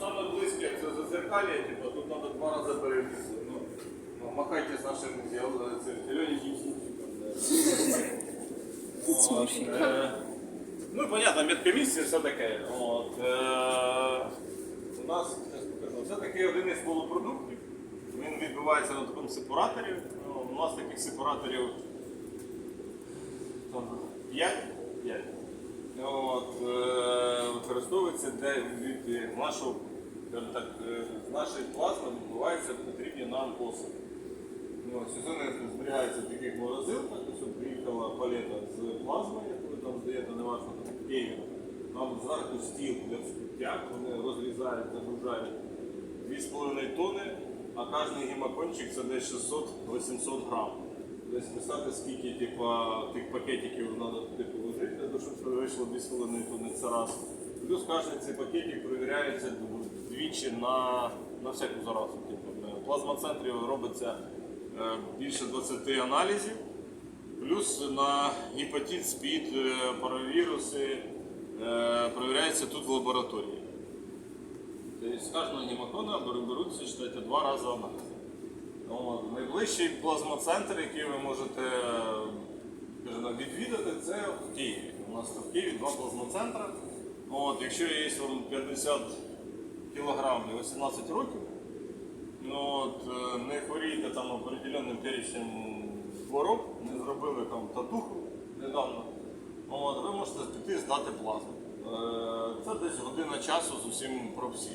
саме близьке це зазеркалье, типу, тут треба два рази перевірити. Ну, ну, махайте з нашим зелененьким смурфиком. Е, Ну, понятно, медкомісія, все таке. От, е, у нас, це такий один із полупродуктів. Він відбувається на такому сепараторі. Ну, у нас таких сепараторів там 5. 5. От, е, використовується де від нашого, так, е, з нашої плазми відбуваються потрібні нам посуди. Ну, сезони зберігаються в таких морозилках, от приїхала палета з плазмою, яку там здаєте, неважно, там в Києві. Зверху стіл для вскуття, вони розрізають, загружають 2,5 тонни, а кожен гемокончик це десь 600-800 грам. Тобто представте, скільки типа, тих пакетиків треба туди положити, щоб вийшло 2,5 тонни це раз. Плюс кожен цей пакетик перевіряється двічі на, на всяку заразу. Типу, в плазмоцентрі робиться е, більше 20 аналізів, плюс на гепатит, СПІД, е, паравіруси е, тут в лабораторії. Тобто з кожного гемокона беруться читайте, два рази аналізи. От, найближчий плазмоцентр, який ви можете е, скажімо, відвідати, це в Києві. У нас в Києві два плазмоцентри. От, якщо є вам 50 і 18 років, ну, от, е, не хворієте там определенним перечнем хвороб, не зробили там татуху недавно, от, ви можете піти здати плазму. Е, Це десь година часу з усім про всі.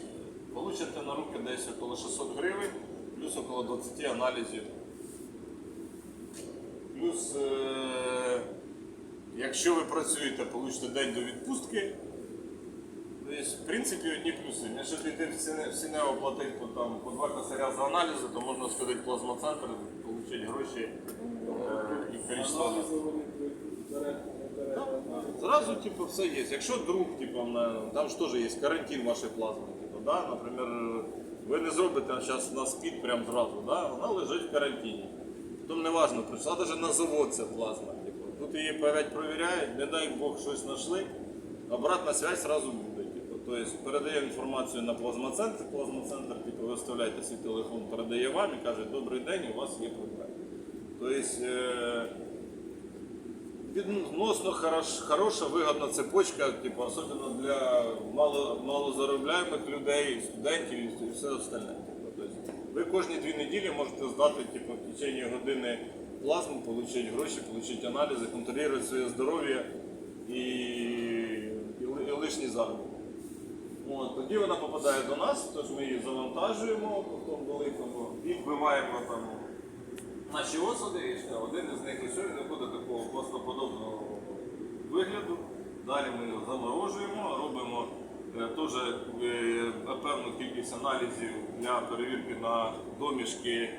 Получите на руки десь около 600 гривень, плюс около 20 аналізів. Плюс, е, якщо ви працюєте, получите день до відпустки. Тобто, в принципі, одні плюси. Якщо ти йти в Сіне- в по, там, по два косаря за аналізи, то можна сходити в плазмоцентр, отримати гроші е, і количество. Зразу типу, все є. Якщо друг, типу, на, там ж теж є карантин вашої плазми. Типу, да? Наприклад, ви не зробите зараз на спід прямо зразу, да? вона лежить в карантині. Потім не важливо, прийшла навіть на завод ця плазма. Типу. Тут її опять провіряють, не дай Бог щось знайшли, обратна связь одразу буде. Тобто передаємо інформацію на плазмоцентр, плазмоцентр типу, виставляєте свій телефон, передає вам і каже, добрий день, у вас є проблема. Тобто, е, відносно хорош, хороша, вигодна цепочка, типу, особливо для мало, малозаробляємих людей, студентів і все остальне. Тобто, ви кожні дві неділі можете здати типу, в течение години плазму, отримати гроші, отримати аналізи, контролювати своє здоров'я і, і, і лишній заробіток. От, тоді вона попадає до нас, тож ми її завантажуємо по тому великому і вбиваємо там наші осади, і ще один із них ось він виходить такого пластоподобного вигляду. Далі ми його заморожуємо, робимо е, теж е, певну кількість аналізів для перевірки на домішки,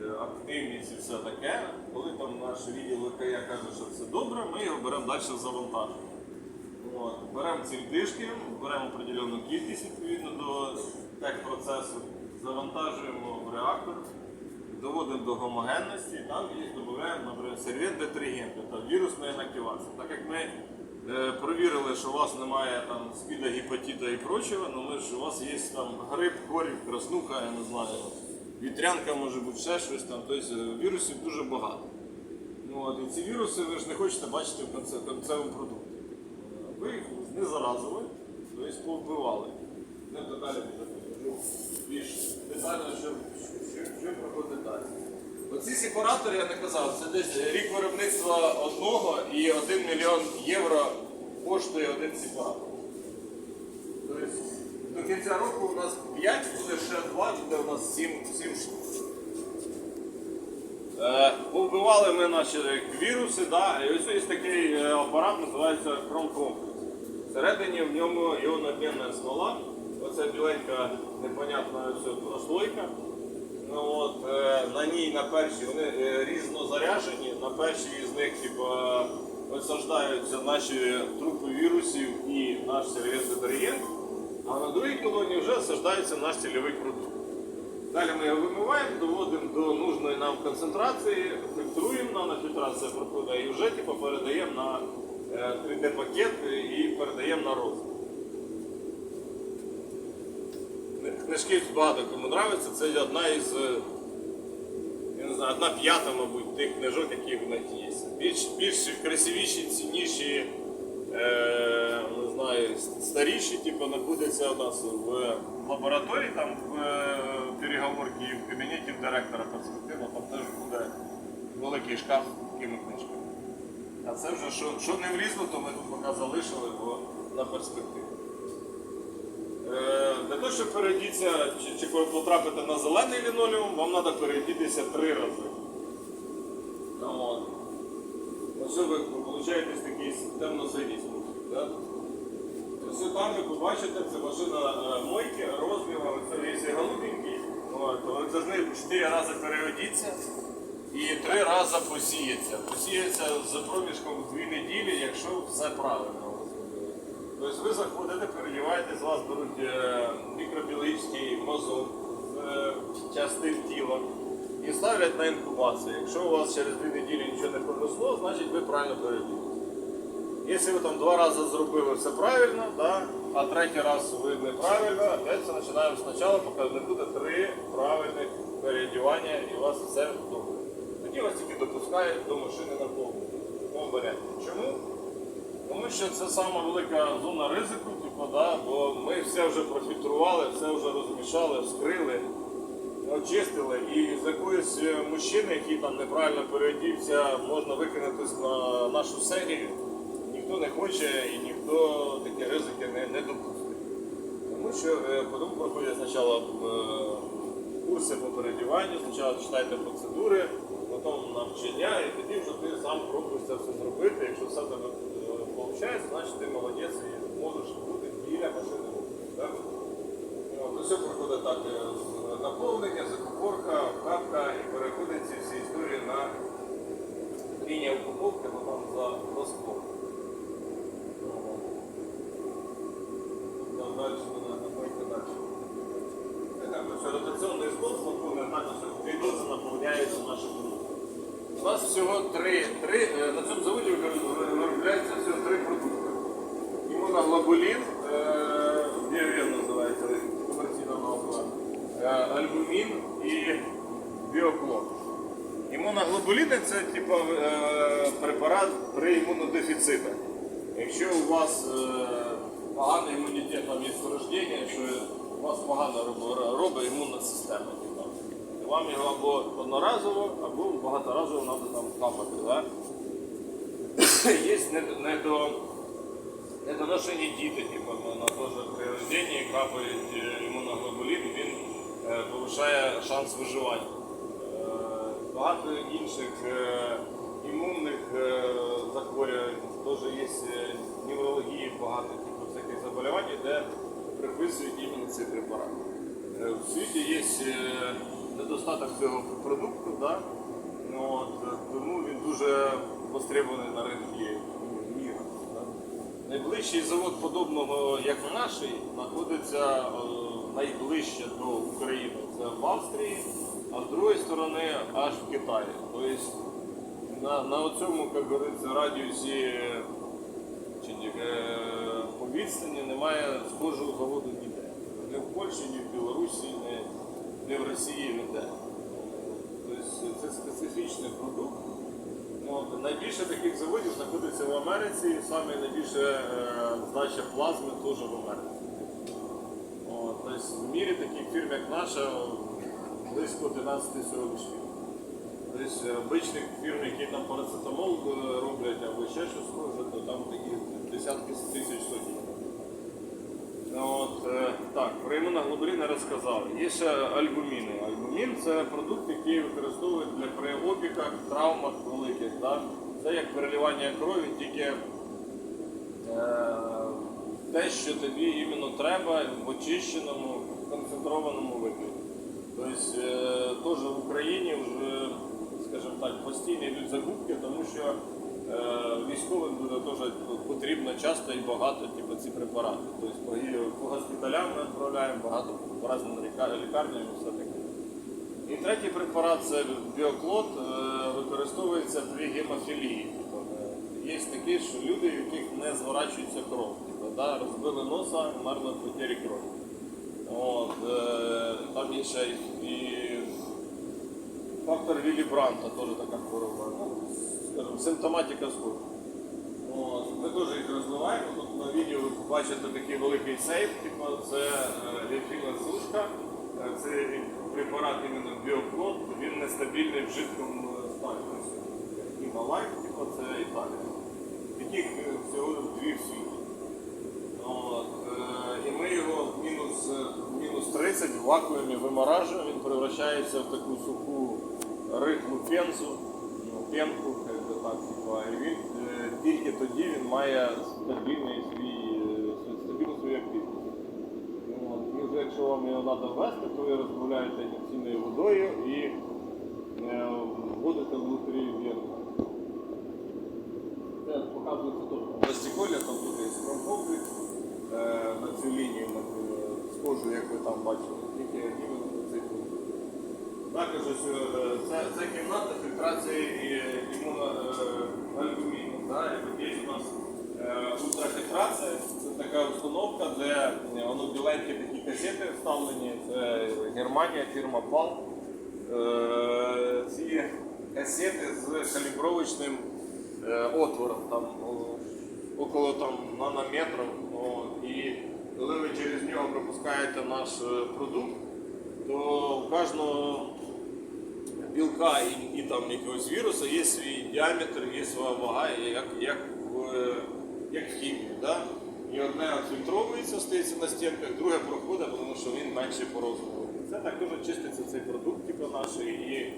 е, активність і все таке. Коли там наш відділ ВКЯ каже, що все добре, ми його беремо далі в. Беремо ці дишки, беремо определенну кількість відповідно до техпроцесу, завантажуємо в реактор, доводимо до гомогенності, там і додаємо, наприклад, сервет детергент, це вірусна інактивація. Так як ми е, провірили, що у вас немає там спіда, гепатита і прочого, ну ми ж у вас є там грип, корів, краснуха, я не знаю, вітрянка може бути ще щось там. Тобто е, вірусів дуже багато. Ну, от, і ці віруси ви ж не хочете бачити в кінцевому продукті. Ви їх не заразили, тобто повбивали. Не далі покажу більш детально, що проходить далі. Оці сепаратори, я не казав, це десь рік виробництва одного і 1 мільйон євро коштує один сепаратор. Тобто до кінця року у нас 5, буде ще 2, буде у нас 7, 7 штук. Е, Повбивали ми наші віруси, да, і ось є такий е, апарат, називається Chrome Complex. Всередині в ньому іонобмінна смола, оце біленька непонятна прослойка. Ну, от, е, на ній на першій вони е, різно заряжені, на першій з них типа, висаджаються наші трупи вірусів і наш сервіс детергент, а на другій колонії вже саджається наш цільовий продукт. Далі ми його вимиваємо, доводимо до нужної нам концентрації, фільтруємо, нанофільтрація проходить і вже типу, передаємо на 3D-пакет і передаємо на розвиток. книжки багато кому нравиться. Це одна із е, я не знаю, одна п'ята, мабуть, тих книжок, які в них є. Більш, більш красивіші, цінніші, е, не знаю, старіші, типу, знаходяться у нас в лабораторії, там в е, переговорці в кабінеті в директора перспективно, там теж буде великий шкаф з такими книжками. А це вже що, що не влізло, то ми тут поки залишили бо на перспективу. Е, Для того, щоб перейдітися чи, чи потрапити на зелений лінолеум, вам треба перейдітися три рази. Ну, от. Ось ви получаєте такий темно-синій. Да? Ось там ви побачите, це машина е, мойки, розміру, це є голубенький. От, ви завжди чотири рази переодіться і три рази посіється. Посіється з проміжком дві неділі, якщо все правильно. Тобто ви заходите, переодіваєте, з вас беруть е, мікробіологічний мозок е, частин тіла і ставлять на інкубацію. Якщо у вас через дві неділі нічого не проросло, значить ви правильно переоділися. Якщо ви там два рази зробили все правильно, да, а третій раз ви неправильно, опять починаємо спочатку, поки не буде три правильних переодівання і у вас все добре. Тільки допускають до машини на варіанті. Чому? Тому що це сама велика зона ризику, типу, да, бо ми все вже профільтрували, все вже розмішали, вскрили, очистили, і з якоїсь е, мужчини, який там неправильно переодівся, можна викинутись на нашу серію. Ніхто не хоче і ніхто такі ризики не, не допустить. Тому що е, проходять спочатку е, курси по переодіванню, спочатку читайте процедури, потім навчання, і тоді вже ти сам пробуєш це все зробити. Якщо все тебе виходить, значить ти молодець і можеш бути біля машини. Усе проходить так е, наповнення, закупорка, капка і переходить ці всі історії на лінія упаковки, бо там за розпор. Там далі вона находиться далі. Це все ротаційний збор спокійно, так ось дві дози наповняються наші продукти. У нас всього три, три е, на цьому заводі виробляється виробляється всього три продукти. Імуноглобулін, е, біовен називається комерційна назва, е, альбумін і біоклон. Імуноглобуліни це типу, е, препарат при імунодефіцитах. Якщо у вас е, поганий імунітет, там є порождення, якщо у вас погано робить імунна система. Типу, то вам його або одноразово, або багаторазово треба там капати. Да? Є недо- недо, недоношені діти, типу, на теж при рожденні капають е, імуноглобулін, він повишає шанс виживання. Багато інших е, імунних е, захворювань, теж є е, неврології, багато типу, всяких заболівань, де приписують іменно препарат. Е, В світі є недостаток цього продукту, да? ну, от, тому він дуже востребований на ринку міра. Да? Найближчий завод подобного, як наш, знаходиться найближче до України. Це в Австрії, а з другої сторони аж в Китаї. Тобто на, на цьому, як говориться, радіусі чи е, по відстані немає схожого заводу ніде. Ні в Польщі, ні в Білорусі, ні, ні в Росії, ніде. Тобто це специфічний продукт. Ну, От, найбільше таких заводів знаходиться в Америці, і саме найбільше е, здача плазми теж в Америці. От, тобто в мірі таких фірм, як наша, близько 11 всього в. Тобто е, обичних фірм, які там парацетамол е, роблять або ще щось схоже, то там такі десятки тисяч сотні. От, е, так, про імуноглобуліни розказав. Є ще альбуміни. Альбумін це продукт, який використовують для при опіках, травмах великих. Да? Це як переливання крові, тільки е, те, що тобі іменно треба в очищеному, концентрованому вигляді. Тобто теж в Україні вже, скажімо так, постійно йдуть закупки, тому що е, військовим буде теж потрібно часто і багато типу, ці препарати. Тобто по, госпіталям ми відправляємо багато по різним лікарням і все таке. І третій препарат це біоклот, е, використовується при гемофілії. Тобто, е, Є такі, що люди, в яких не зворачується кров. Тобто, да, розбили носа, в потері крові. От, е, там є ще і, і фактор Віллі Бранта, теж така хвороба. Ну, скажімо, симптоматика. От, Ми теж їх розвиваємо. Тут на відео ви побачите такий великий сейф, типу, це ліфільна сушка, Е, це препарат іменно біоклон, він нестабільний в жидкому е, стані. Тобто, Гімалайт, типу, це Італія. Таких е, всього дві в світі. От, е, і ми його в мінус, е, в 30 в вакуумі виморажуємо, він превращається в таку суху рихлу пензу, ну, пенку, як так, і він е, тільки тоді він має стабільний свій, е, стабільну свою активність. От, якщо вам його треба ввести, то ви розбавляєте ін'єкційною водою і е, вводите внутрі вену. Це показується теж пластиколія, там тут є стромбовник е, на цю лінію е, схожу, як ви там бачили, тільки іменно цей пункт. Також е, це, це кімната фільтрації імуноальбуміну. Да? Тут є у нас е, ультрафільтрація, це така установка, де е, воно біленькі такі касети вставлені, це Германія, фірма. Е, ці касети з калібровочним е, отвором, там около там, нанометрів. І коли ви через нього пропускаєте наш е, продукт, то у кожного білка і, і там якогось віруса є свій діаметр, є своя вага, як, як, в, як в хімії. Да? І одне відфільтровується, стається на стінках, друге проходить, тому що він менше по розміру. Це так дуже чиститься цей продукт типу, наш і е,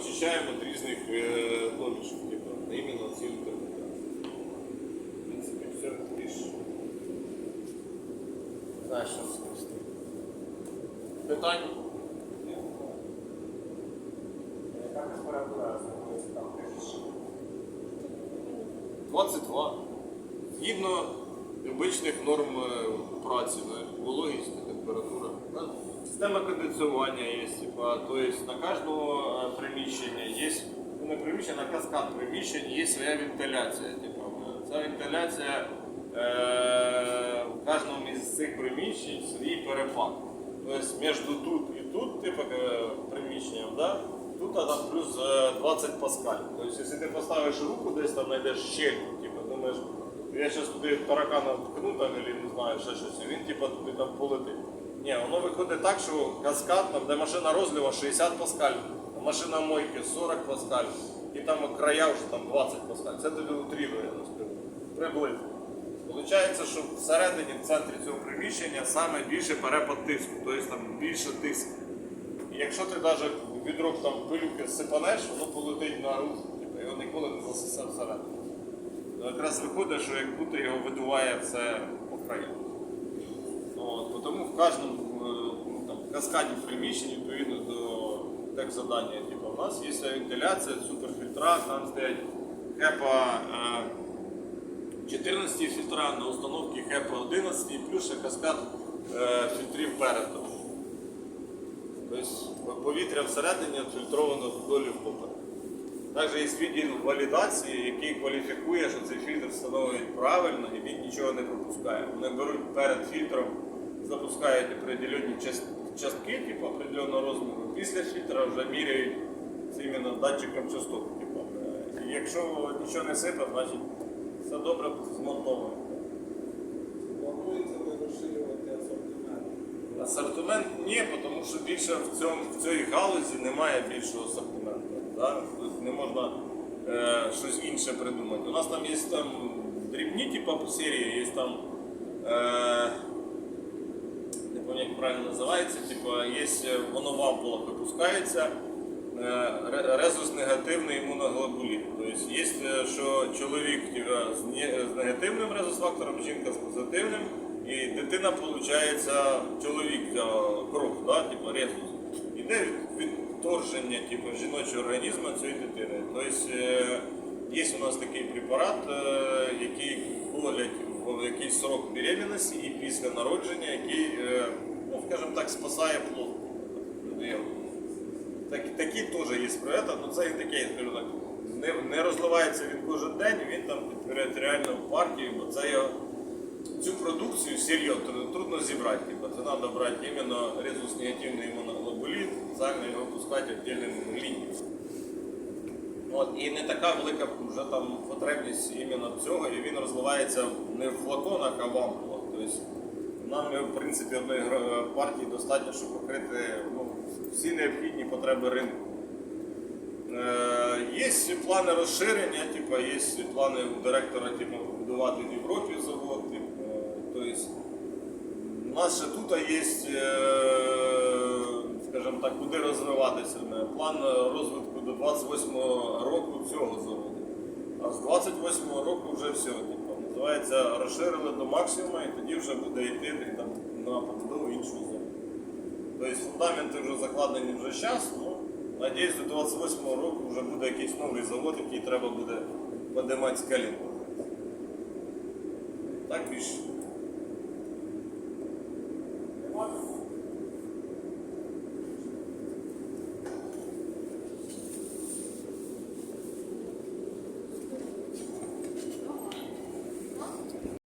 очищаємо від різних е, домішок, типу, іменно ці ультрафільтрації. В принципі, все більш. Сказати. Питання? Яка температура знаходиться там приміщенні? 22. Згідно обичних норм е, праці, вологість, температура. Система кондиціювання є, типа, то есть на кожному е, приміщенні є, не приміщення, на каскад приміщень є своя вентиляція. Ця вентиляція е, кожному із цих приміщень свій перепад. Тобто між тут і тут, типу, е, приміщенням, да, тут а там плюс е, 20 паскаль. Тобто, якщо ти поставиш руку, десь там знайдеш щель, типу, думаєш, я зараз туди таракана вткну там, або не знаю, ще щось, і він типу, туди там полетить. Ні, воно виходить так, що каскад, там, де машина розлива 60 паскаль, машина мойки 40 паскаль, і там края вже там 20 паскаль. Це тобі утрірує. Приблизно. Получається, що всередині, в центрі цього приміщення саме більше перепад тиску, тобто там більше тиск. І якщо ти навіть відро там пилюки сипанеш, воно полетить на руку, типу, його ніколи не засосе всередину. Ну, Якраз виходить, що як будто його видуває все по краю. От, тому в кожному е, ну, там, каскаді приміщень, відповідно до техзадання, типу, у нас є вентиляція, суперфільтра, там стоять хепа е, 14 фільтра на установці хепа 11 і плюс ще каскад е, фільтрів переду. Тобто повітря всередині відфільтровано вдолі впоперек. Також є відділ валідації, який кваліфікує, що цей фільтр встановить правильно і він нічого не пропускає. Вони беруть перед фільтром, запускають определені частки, типу определеного розміру. Після фільтра вже міряють іменно датчиком частот. Типу. Е, якщо нічого не сипе, значить все добре змонтовано. Планується ви розширювати асортимент? Асортимент ні, тому що більше в, цьому, в цій галузі немає більшого асортименту. Да? Тут Не можна е, щось інше придумати. У нас там є там дрібні типу, серії, є там. Е, не пам'ятаю, як правильно називається, типу, є, е, воно в ампулах випускається. Е, ре- Резус-негативний імуноглобулін. Тобто є, е, що чоловік типу, з негативним резус-фактором, жінка з позитивним, і дитина, виходить, чоловік е, кров, да, типу, резус. Іде відторження типу, жіночого організму цієї дитини. Тобто е, є у нас такий препарат, е, який колять в якийсь срок беременності і після народження, який, е, ну, скажімо так, спасає плод. Теж є проекти, але це і таке, скажу так, не, не розливається він кожен день, він там під територіальну партію, бо це його, цю продукцію тр- трудно зібрати. Типу, це треба брати іменно резус негативний імуноглобулін, спеціально його пускати віддільними лініями. От, і не така велика вже там потребність іменно цього, і він розвивається не в флаконах, а в ампулах. Тобто нам, в принципі, одної партії достатньо, щоб покрити ну, всі необхідні потреби ринку. Е, Є плани розширення, типу, є плани у директора типу, будувати в Європі завод. Типу, тобто, у нас ще тут є, скажімо так, куди розвиватися. Е, План розвитку до 28-го року цього заводу. А з 28-го року вже все. Типу, називається розширили до максимуму і тоді вже буде йти там, на побудову іншого заводу. Тобто фундаменти вже закладені вже зараз, ну, надіюсь, до 28-го року вже буде якийсь новий завод, який треба буде подимати з колін. Так більше